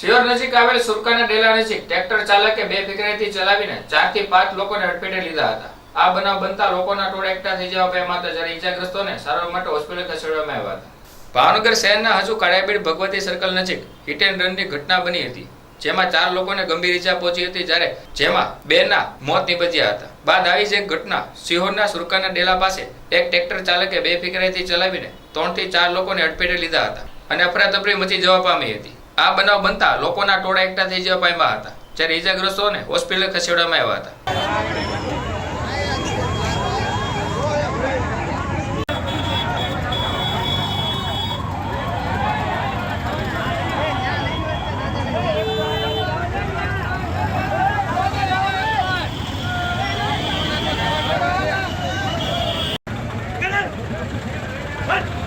શિહોર નજીક આવેલ સુરકાના ડેલા નજીક ટ્રેક્ટર ચાલકે બે ફિકરાઈથી ચલાવીને ચારથી પાંચ લોકોને અડફેટે લીધા હતા. આ બનાવ બનતા લોકોના ટોળા એકઠા થઈ જવા પામ્યા હતા. જ્યારે ઈજાગ્રસ્તોને સારવાર માટે હોસ્પિટલ ખસેડવામાં આવ્યા હતા. ભાવનગર શહેરના હજુ કાળિયાબીડ ભગવતી સર્કલ નજીક હિટ એન્ડ રનની ઘટના બની હતી, જેમાં ચાર લોકોને ગંભીર ઈજા પહોંચી હતી, જ્યારે જેમાં બે ના મોત નીપજ્યા હતા. બાદ આવી જ એક ઘટના સિહોરના સુરકાના ડેલા પાસે એક ટ્રેક્ટર ચાલકે બે ફિકરાઈથી ચલાવીને ત્રણથી ચાર લોકોને અડફેટે લીધા હતા અને અફરાતફરી મચી જવા પામી હતી. આ બનાવ બનતા લોકોના ટોળા એકઠા થઈ જવા પામ્યા હતા, જ્યારે ઇજાગ્રસ્તોને હોસ્પિટલ ખસેડવામાં આવ્યા હતા What?